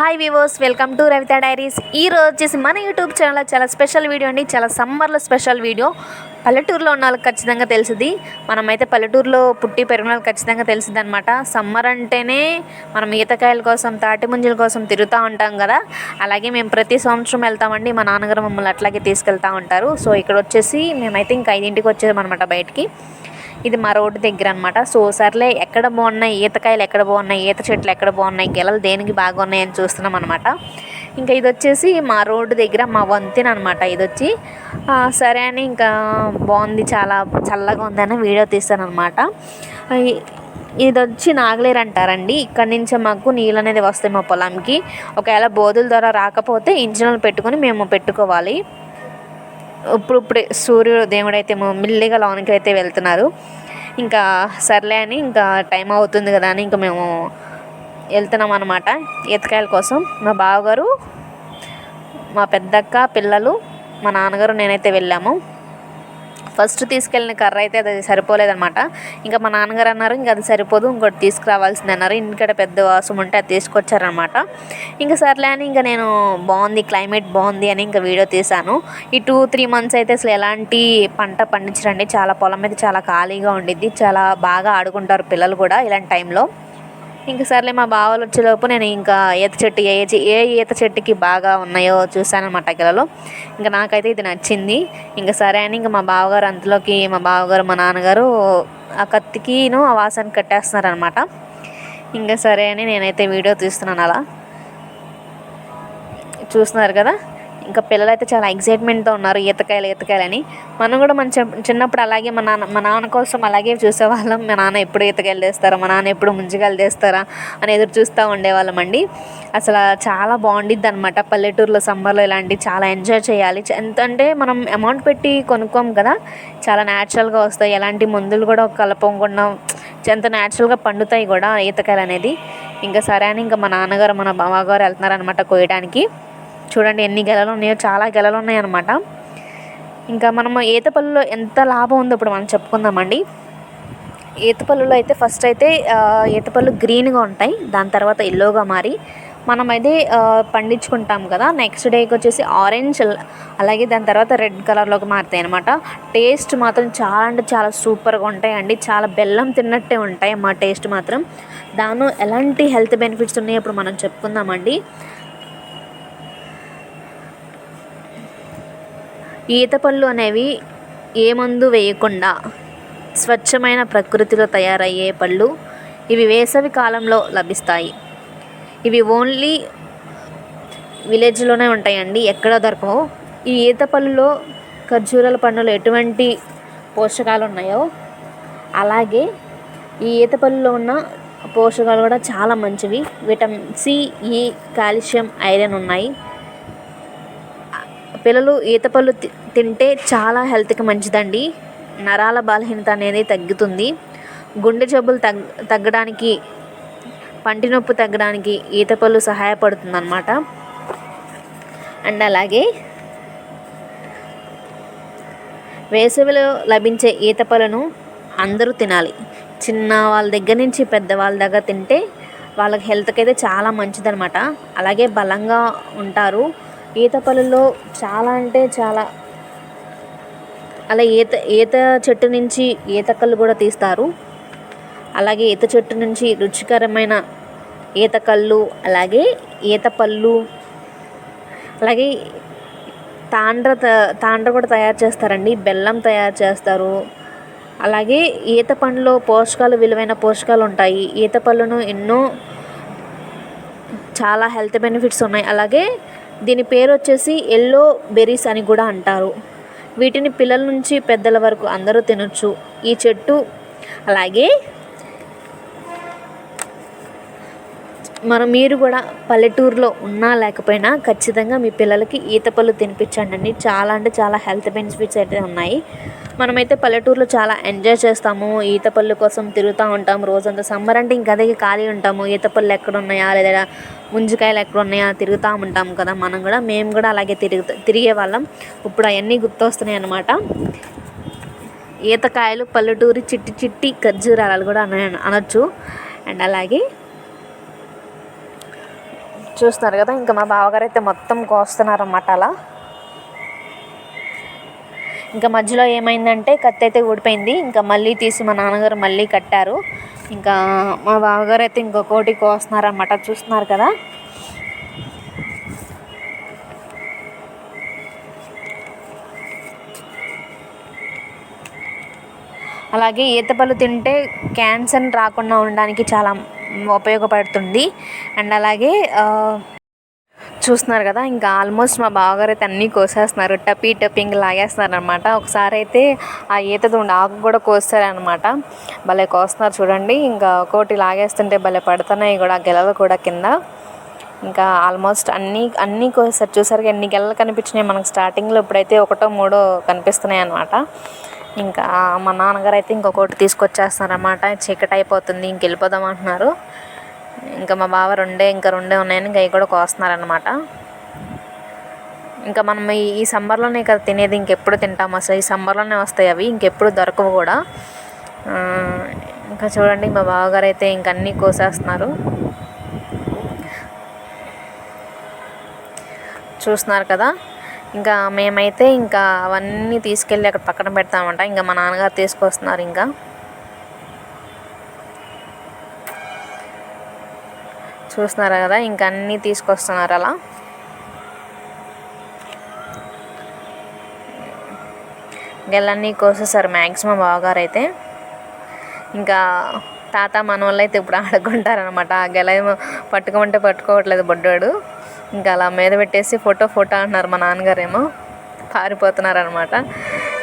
Hi viewers welcome to Ravitha diaries ఈ రోజు వచ్చేసి మన యూట్యూబ్ ఛానల్లో చాలా స్పెషల్ వీడియో అండి. చాలా సమ్మర్లో స్పెషల్ వీడియో పల్లెటూరులో ఉన్న వాళ్ళకి ఖచ్చితంగా తెలిసింది. మనమైతే పల్లెటూరులో పుట్టి పెరిగిన వాళ్ళకి ఖచ్చితంగా తెలిసింది అనమాట సమ్మర్ అంటేనే మనం ఈతకాయల కోసం తాటి ముంజల కోసం తిరుగుతూ ఉంటాం కదా. అలాగే మేము ప్రతి సంవత్సరం వెళ్తామండి. మా నాన్నగారు మమ్మల్ని అట్లాగే తీసుకెళ్తూ ఉంటారు. సో ఇక్కడ వచ్చేసి మేమైతే ఇంకా ఐదింటికి వచ్చేసామన్నమాట బయటికి. ఇది మా రోడ్డు దగ్గర అనమాట సో సర్లే ఎక్కడ బాగున్నాయి? ఈతకాయలు ఎక్కడ బాగున్నాయి? ఈత చెట్లు ఎక్కడ బాగున్నాయి? గెలలు దేనికి బాగున్నాయి అని చూస్తున్నాం అనమాట ఇంకా ఇది వచ్చేసి మా రోడ్డు దగ్గర మా వంతెన అనమాట ఇది వచ్చి. సరే అని ఇంకా బాగుంది చాలా చల్లగా ఉందని వీడియో తీస్తాను అనమాట ఇది వచ్చి నాగలేరు అంటారండి. ఇక్కడ నుంచి మాకు నీళ్ళు అనేది వస్తాయి మా పొలంకి. ఒకవేళ బోధుల ద్వారా రాకపోతే ఇంజన్లు పెట్టుకొని మేము పెట్టుకోవాలి. ఇప్పుడు ఇప్పుడే సూర్యుడు దేవుడైతే అయితే మెల్లిగా లోనికి అయితే వెళ్తున్నారు. ఇంకా సర్లే అని ఇంకా టైం అవుతుంది కదా అని ఇంకా మేము వెళ్తున్నాం అనమాట ఈతకాయల కోసం. మా బావగారు మా పెద్దక్క పిల్లలు మా నాన్నగారు నేనైతే వెళ్ళాము. ఫస్ట్ తీసుకెళ్ళిన కర్ర అయితే అది సరిపోలేదన్నమాట. ఇంకా మా నాన్నగారు అన్నారు ఇంకా అది సరిపోదు ఇంకోటి తీసుకురావాల్సింది అన్నారు. ఇంకట పెద్ద వాసం ఉంటే అది తీసుకొచ్చారనమాట ఇంకా సర్లే అని ఇంకా నేను బాగుంది క్లైమేట్ బాగుంది అని ఇంకా వీడియో తీశాను. ఈ టూ త్రీ మంత్స్ అయితే అసలు ఎలాంటి పంట పండించరండి. చాలా పొలం అయితే చాలా ఖాళీగా ఉండిద్ది చాలా బాగా ఆడుకుంటారు పిల్లలు కూడా ఇలాంటి టైంలో. ఇంకా సర్లే మా బావలు వచ్చేలోపు నేను ఇంకా ఈత చెట్టు ఏ చె- ఏ ఈత చెట్టుకి బాగా ఉన్నాయో చూసానమాట గిలలో. ఇంకా నాకైతే ఇది నచ్చింది. ఇంకా సరే అని ఇంకా మా బావగారు అంతలోకి మా బావగారు మా నాన్నగారు ఆ కత్తికిను ఆ వాసన కట్టేస్తున్నారనమాట ఇంకా సరే అని నేనైతే వీడియో తీస్తున్నాను అలా. చూస్తున్నారు కదా? ఇంకా పిల్లలు అయితే చాలా ఎగ్జైట్మెంట్తో ఉన్నారు ఈతకాయలు ఈతకాయలని మనం కూడా మన చిన్నప్పుడు అలాగే మా నాన్న మా నాన్న కోసం అలాగే చూసేవాళ్ళం. మా నాన్న ఎప్పుడు ఈతకాయలు తెస్తారా? మా నాన్న ఎప్పుడు ముంజికాయలు తెస్తారా? అని ఎదురు చూస్తూ ఉండేవాళ్ళం అండి. అసలు చాలా బాగుండిద్ది అనమాట పల్లెటూరులో సమ్మర్లో ఇలాంటి చాలా ఎంజాయ్ చేయాలి. ఎంత అంటే మనం అమౌంట్ పెట్టి కొనుక్కోం కదా. చాలా న్యాచురల్గా వస్తాయి. ఎలాంటి మందులు కూడా కలపకుండా ఎంత న్యాచురల్గా పండుతాయి కూడా ఈతకాయలు అనేది. ఇంకా సరే అని ఇంకా మా నాన్నగారు మన బావగారు వెళ్తున్నారనమాట కోయడానికి చూడండి ఎన్ని గెలలు ఉన్నాయో చాలా గెలలు ఉన్నాయన్నమాట. ఇంకా మనం ఈత ఎంత లాభం ఉందో ఇప్పుడు మనం చెప్పుకుందామండి. ఈతపల్లిలో అయితే ఫస్ట్ అయితే ఈతపళ్ళు గ్రీన్గా ఉంటాయి. దాని తర్వాత ఎల్లోగా మారి మనం అయితే పండించుకుంటాం కదా. నెక్స్ట్ డేకి వచ్చేసి ఆరెంజ్ అలాగే దాని తర్వాత రెడ్ కలర్లోకి మారుతాయి అనమాట టేస్ట్ మాత్రం చాలా అంటే చాలా సూపర్గా ఉంటాయండి. చాలా బెల్లం తిన్నట్టే ఉంటాయి మా టేస్ట్ మాత్రం. దానిలో ఎలాంటి హెల్త్ బెనిఫిట్స్ ఉన్నాయో ఇప్పుడు మనం చెప్పుకుందామండి. ఈత పళ్ళు అనేవి ఏ మందు వేయకుండా స్వచ్ఛమైన ప్రకృతిలో తయారయ్యే పళ్ళు ఇవి వేసవి కాలంలో లభిస్తాయి. ఇవి ఓన్లీ విలేజ్లోనే ఉంటాయండి ఎక్కడ దొరకవు. ఈ ఈత పళ్ళులో ఖర్జూరాల పండులో ఎటువంటి పోషకాలు ఉన్నాయో అలాగే ఈ ఈత పళ్ళులో ఉన్న పోషకాలు కూడా చాలా మంచివి. Vitamin C E calcium iron ఉన్నాయి. పిల్లలు ఈత పళ్ళు తింటే చాలా హెల్త్కి మంచిదండి. నరాల బలహీనత అనేది తగ్గుతుంది. గుండె జబ్బులు తగ్ తగ్గడానికి పంటి నొప్పి తగ్గడానికి ఈతపళ్ళు సహాయపడుతుంది అండ్ అలాగే వేసవిలో లభించే ఈతపళ్ళను అందరూ తినాలి. చిన్న వాళ్ళ దగ్గర నుంచి పెద్దవాళ్ళ దగ్గర తింటే వాళ్ళకి హెల్త్కి అయితే చాలా మంచిదన్నమాట. అలాగే బలంగా ఉంటారు. ఈత చాలా అంటే చాలా అలా ఈత ఈత చెట్టు నుంచి ఈత కూడా తీస్తారు. అలాగే ఈత చెట్టు నుంచి రుచికరమైన ఈతకల్లు అలాగే ఈత పళ్ళు అలాగే తాండ్ర త- తాండ్ర కూడా తయారు చేస్తారండి. బెల్లం తయారు చేస్తారు. అలాగే ఈత పండులో పోషకాలు విలువైన పోషకాలు ఉంటాయి. ఈత పళ్ళును ఎన్నో చాలా హెల్త్ బెనిఫిట్స్ ఉన్నాయి. అలాగే దీని పేరు వచ్చేసి ఎల్లో బెర్రీస్ అని కూడా అంటారు. వీటిని పిల్లల నుంచి పెద్దల వరకు అందరూ తినొచ్చు. ఈ చెట్టు అలాగే మనం మీరు కూడా పల్లెటూరులో ఉన్నా లేకపోయినా ఖచ్చితంగా మీ పిల్లలకి ఈత పళ్ళు తినిపించండి అండి. చాలా అంటే చాలా హెల్త్ బెనిఫిట్స్ అయితే ఉన్నాయి. మనమైతే పల్లెటూరులో చాలా ఎంజాయ్ చేస్తాము. ఈత పళ్ళు కోసం తిరుగుతూ ఉంటాము రోజంతా సమ్మర్ అంటే ఇంకా అదే ఖాళీ ఉంటాము. ఈత పళ్ళు ఎక్కడ ఉన్నాయా లేదా ముంజికాయలు ఎక్కడ ఉన్నాయా తిరుగుతూ ఉంటాం కదా మనం కూడా. మేము కూడా అలాగే తిరుగు తిరిగే వాళ్ళం. ఇప్పుడు అవన్నీ గుర్తొస్తున్నాయి అన్నమాట ఈతకాయలు పల్లెటూరి చిట్టి చిట్టి ఖర్జూరాలు కూడా అన అనొచ్చు. అండ్ అలాగే చూస్తున్నారు కదా ఇంకా మా బావగారు అయితే మొత్తం కోస్తున్నారు అన్నమాట అలా. ఇంకా మధ్యలో ఏమైందంటే కత్తి అయితే ఊడిపోయింది. ఇంకా మళ్ళీ తీసి మా నాన్నగారు మళ్ళీ కట్టారు. ఇంకా మా బావగారు అయితే ఇంకొకటి కోస్తున్నారన్నమాట. చూస్తున్నారు కదా? అలాగే ఈతపళ్ళు తింటే క్యాన్సర్ రాకుండా ఉండడానికి చాలా ఉపయోగపడుతుంది. అండ్ అలాగే చూస్తున్నారు కదా ఇంకా ఆల్మోస్ట్ మా బావగారు అయితే అన్నీ కోసేస్తున్నారు. టపీ టపింగ్ లాగేస్తున్నారు అనమాట ఒకసారి అయితే ఆ ఈత తుండి ఆకు కూడా కోస్తారనమాట భలే కోస్తున్నారు చూడండి. ఇంకా ఒకటి లాగేస్తుంటే భలే పడుతున్నాయి కూడా గెలలు కూడా కింద. ఇంకా ఆల్మోస్ట్ అన్నీ అన్నీ కోసారు చూసారు ఎన్ని గెలలు కనిపించినాయి మనకు స్టార్టింగ్లో ఇప్పుడైతే ఒకటో మూడో కనిపిస్తున్నాయి అనమాట ఇంకా మా నాన్నగారు అయితే ఇంకొకటి తీసుకొచ్చేస్తున్నారన్నమాట. చీకటి అయిపోతుంది ఇంక వెళ్ళిపోదాం అంటున్నారు. ఇంకా మా బావ రెండే ఇంకా రెండే ఉన్నాయని ఇంకా అవి కూడా కోస్తున్నారనమాట ఇంకా మనం ఈ ఈ సమ్మర్లోనే కదా తినేది ఇంకెప్పుడు తింటాం అసలు. ఈ సమ్మర్లోనే వస్తాయి అవి ఇంకెప్పుడు దొరకవు కూడా. ఇంకా చూడండి మా బావగారు అయితే ఇంక అన్నీ కోసేస్తున్నారు. చూస్తున్నారు కదా. ఇంకా మేమైతే ఇంకా అవన్నీ తీసుకెళ్ళి అక్కడ పక్కన పెడతామంట. ఇంకా మా నాన్నగారు తీసుకొస్తున్నారు ఇంకా. చూస్తున్నారు కదా ఇంకా అన్నీ తీసుకొస్తున్నారు అలా. గెలన్నీ కోసేసారు మ్యాక్సిమం బావగారు అయితే ఇంకా తాత మనోళ్ళు అయితే ఇప్పుడు ఆడుకుంటారనమాట ఆ గెల ఏమో పట్టుకోమంటే పట్టుకోవట్లేదు బొడ్డోడు. ఇంకా అలా మీద పెట్టేసి ఫోటో ఫోటో అంటున్నారు మా నాన్నగారేమో. పారిపోతున్నారు అనమాట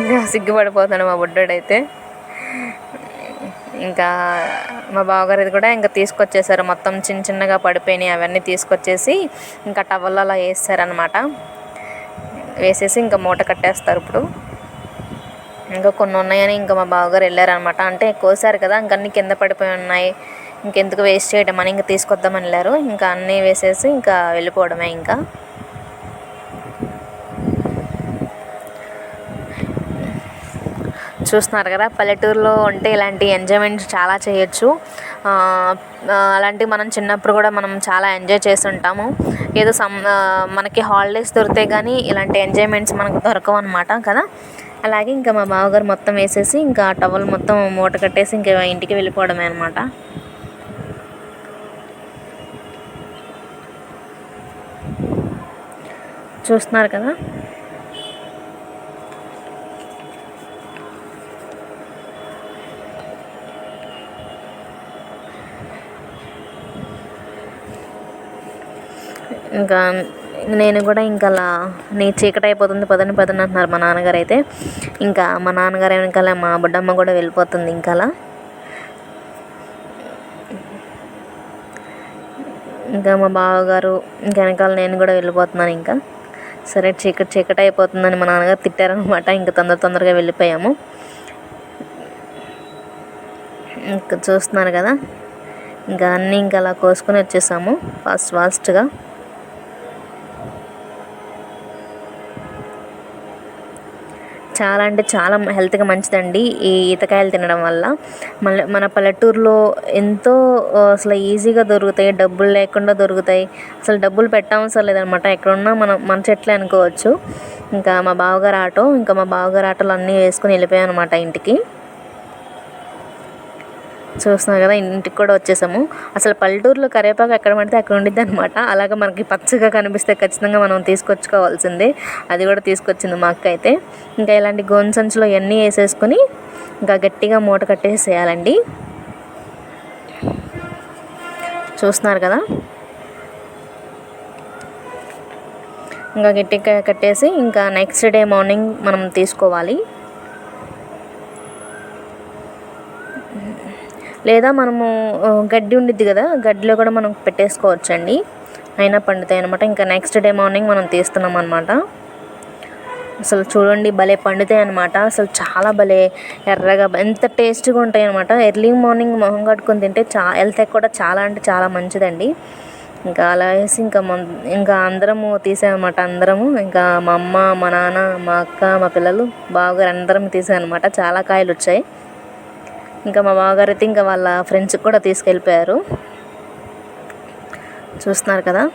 ఇంకా సిగ్గుపడిపోతున్నాడు మా బుడ్డోడైతే. ఇంకా మా బావగారు ఇది కూడా ఇంకా తీసుకొచ్చేసారు. మొత్తం చిన్న చిన్నగా పడిపోయినాయి. అవన్నీ తీసుకొచ్చేసి ఇంకా టవల్ అలా వేస్తారనమాట వేసేసి ఇంకా మూట కట్టేస్తారు ఇప్పుడు. ఇంకా కొన్ని ఉన్నాయని ఇంకా మా బావగారు వెళ్ళారనమాట అంటే కోసారు కదా ఇంకా అన్ని కింద పడిపోయి ఉన్నాయి. ఇంకెందుకు వేస్ట్ చేయడం అని ఇంకా తీసుకొద్దామని వెళ్ళారు. ఇంకా అన్నీ వేసేసి ఇంకా వెళ్ళిపోవడమే ఇంకా. చూస్తున్నారు కదా పల్లెటూరులో ఉంటే ఇలాంటి ఎంజాయ్మెంట్స్ చాలా చేయొచ్చు. అలాంటివి మనం చిన్నప్పుడు కూడా మనం చాలా ఎంజాయ్ చేస్తుంటాము. ఏదో సమ్ మనకి హాలిడేస్ దొరికితే కానీ ఇలాంటి ఎంజాయ్మెంట్స్ మనకు దొరకవు అనమాట కదా. అలాగే ఇంకా మా బావగారు మొత్తం వేసేసి ఇంకా టవల్ మొత్తం మూట కట్టేసి ఇంకా ఇంటికి వెళ్ళిపోవడమే అనమాట చూస్తున్నారు కదా? ఇంకా నేను కూడా ఇంకా అలా నీ చీకటి అయిపోతుంది పదని పదని అంటున్నారు మా నాన్నగారు అయితే ఇంకా మా నాన్నగారు వెనకాల మా బుడ్డమ్మ కూడా వెళ్ళిపోతుంది ఇంకా అలా. ఇంకా మా బావగారు ఇంకా వెనకాల నేను కూడా వెళ్ళిపోతున్నాను ఇంకా. సరే చీకటి చీకటి అయిపోతుందని మా నాన్నగారు తిట్టారనమాట ఇంకా తొందర తొందరగా వెళ్ళిపోయాము. ఇంకా చూస్తున్నారు కదా. ఇంకా అన్నీ ఇంకా అలా కోసుకొని వచ్చేసాము ఫాస్ట్ ఫాస్ట్గా. చాలా అంటే చాలా హెల్త్కి మంచిదండి ఈ ఈతకాయలు తినడం వల్ల. మళ్ళీ మన పల్లెటూరులో ఎంతో అసలు ఈజీగా దొరుకుతాయి డబ్బులు లేకుండా దొరుకుతాయి. అసలు డబ్బులు పెట్టవసరం లేదనమాట. ఎక్కడున్నా మనం మన చెట్లే అనుకోవచ్చు. ఇంకా మా బావగారు ఆటో ఇంకా మా బావగారు ఆటోలు అన్నీ వేసుకుని వెళ్ళిపోయాం అనమాట ఇంటికి. చూస్తున్నారు కదా ఇంటికి కూడా వచ్చేసాము. అసలు పల్లెటూరులో కరివేపాకు ఎక్కడ పడితే అక్కడ ఉండిద్ది అనమాట అలాగే మనకి పచ్చగా కనిపిస్తే ఖచ్చితంగా మనం తీసుకొచ్చుకోవాల్సిందే. అది కూడా తీసుకొచ్చింది మా అక్క అయితే. ఇంకా ఇలాంటి గోను సంచులో ఇవన్నీ వేసేసుకొని ఇంకా గట్టిగా మూట కట్టేసేయాలండి. చూస్తున్నారు కదా? ఇంకా గట్టిగా కట్టేసి ఇంకా నెక్స్ట్ డే మార్నింగ్ మనం తీసుకోవాలి. లేదా మనము గడ్డి ఉండిద్ది కదా గడ్డిలో కూడా మనం పెట్టేసుకోవచ్చండి. అయినా పండుతాయి అనమాట ఇంకా నెక్స్ట్ డే మార్నింగ్ మనం తీస్తున్నాం అనమాట అసలు చూడండి భలే పండుతాయి అనమాట అసలు చాలా భలే ఎర్రగా ఎంత టేస్ట్గా ఉంటాయి అనమాట ఎర్లీ మార్నింగ్ మొహం కట్టుకొని తింటే చా హెల్త్ కూడా చాలా అంటే చాలా మంచిదండి. ఇంకా అలా వేసి ఇంకా మొన్ ఇంకా అందరము తీసామన్నమాట అందరము. ఇంకా మా అమ్మ మా నాన్న మా అక్క మా పిల్లలు బాగా అందరం తీసామన్నమాట. చాలా కాయలు వచ్చాయి. ఇంకా మా బావగారు అయితే ఇంకా వాళ్ళ ఫ్రెండ్స్కి కూడా తీసుకెళ్ళిపోయారు. చూస్తున్నారు కదా?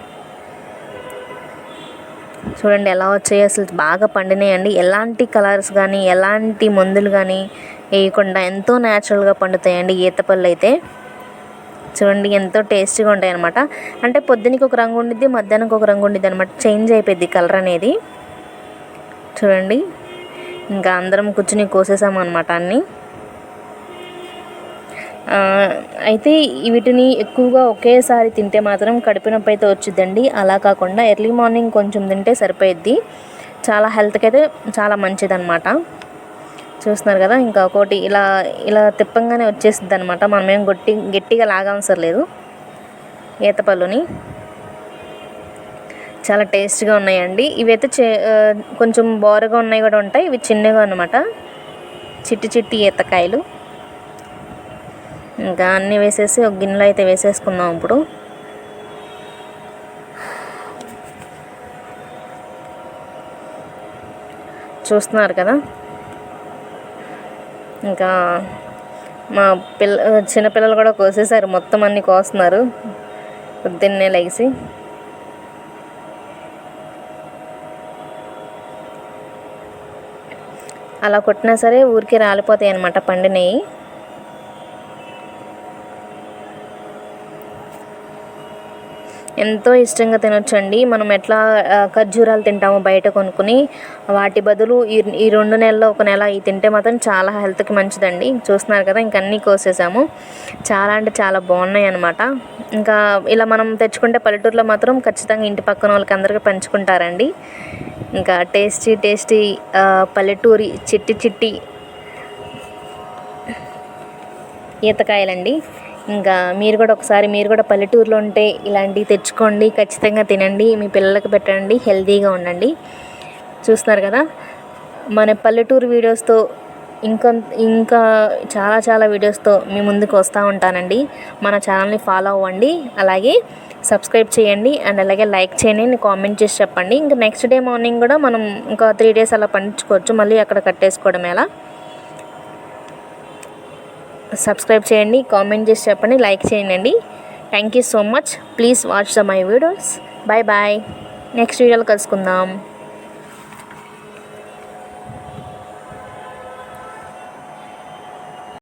చూడండి ఎలా వచ్చాయి. అసలు బాగా పండినాయండి. ఎలాంటి కలర్స్ కానీ ఎలాంటి మందులు కానీ వేయకుండా ఎంతో న్యాచురల్గా పండుతాయండి ఈతపళ్ళు అయితే. చూడండి ఎంతో టేస్టీగా ఉంటాయి అనమాట అంటే పొద్దునకి ఒక రంగు ఉండిద్ది మధ్యాహ్నం ఒక రంగు ఉండిద్ది అనమాట చేంజ్ అయిపోయింది కలర్ అనేది. చూడండి. ఇంకా అందరం కూర్చుని కోసేసాము అనమాట అన్నీ. అయితే వీటిని ఎక్కువగా ఒకేసారి తింటే మాత్రం కడుపు నొప్పి అయితే వచ్చిద్దండి. అలా కాకుండా ఎర్లీ మార్నింగ్ కొంచెం తింటే సరిపోయిద్ది. చాలా హెల్త్కి అయితే చాలా మంచిదన్నమాట. చూస్తున్నారు కదా ఇంకా ఒకటి ఇలా ఇలా తిప్పంగానే వచ్చేసిద్ది అనమాట మనమేం గట్టి గట్టిగా లాగవసరం లేదు ఈతపళ్ళుని. చాలా టేస్ట్గా ఉన్నాయండి. ఇవైతే చే కొంచెం బోరగా ఉన్నాయి కూడా ఉంటాయి. ఇవి చిన్నగా అనమాట చిట్టి చిట్టి ఈతకాయలు. ఇంకా అన్నీ వేసేసి ఒక గిన్నెలో అయితే వేసేసుకుందాం ఇప్పుడు. చూస్తున్నారు కదా? ఇంకా మా పిల్ల చిన్నపిల్లలు కూడా కోసేసారు. మొత్తం అన్నీ కోస్తున్నారు. పొద్దున్నే లెగిసి అలా కొట్టినా సరే ఊరికే రాలిపోతాయి అన్నమాట పండినవి ఎంతో ఇష్టంగా తినొచ్చండి. మనం ఎట్లా ఖర్జూరాలు తింటామో బయట కొనుక్కుని వాటి బదులు ఈ ఈ రెండు నెలల్లో ఒక నెల ఈ తింటే మాత్రం చాలా హెల్త్కి మంచిదండి. చూస్తున్నారు కదా ఇంక అన్నీ కోసేసాము. చాలా అంటే చాలా బాగున్నాయి అనమాట ఇంకా ఇలా మనం తెచ్చుకుంటే పల్లెటూరులో మాత్రం ఖచ్చితంగా ఇంటి పక్కన వాళ్ళకి అందరికీ పంచుకుంటారండి. ఇంకా టేస్టీ టేస్టీ పల్లెటూరి చిట్టి చిట్టి ఈతకాయలండి. ఇంకా మీరు కూడా ఒకసారి మీరు కూడా పల్లెటూరులో ఉంటే ఇలాంటివి తెచ్చుకోండి ఖచ్చితంగా తినండి మీ పిల్లలకు పెట్టండి హెల్తీగా ఉండండి. చూస్తున్నారు కదా? మన పల్లెటూరు వీడియోస్తో ఇంకా ఇంకా చాలా చాలా వీడియోస్తో మీ ముందుకు వస్తూ ఉంటానండి. మన ఛానల్ని ఫాలో అవ్వండి అలాగే సబ్స్క్రైబ్ చేయండి అండ్ అలాగే లైక్ చేయండి కామెంట్ చేసి చెప్పండి. ఇంకా నెక్స్ట్ డే మార్నింగ్ కూడా మనం ఇంకా త్రీ డేస్ అలా పండించుకోవచ్చు మళ్ళీ అక్కడ కట్టేసుకోవడం ఎలా సబ్స్క్రైబ్ చేయండి కామెంట్ చేసి చెప్పండి లైక్ చేయండి. Thank you so much please watch the my videos bye bye next వీడియోలో కలుసుకుందాం.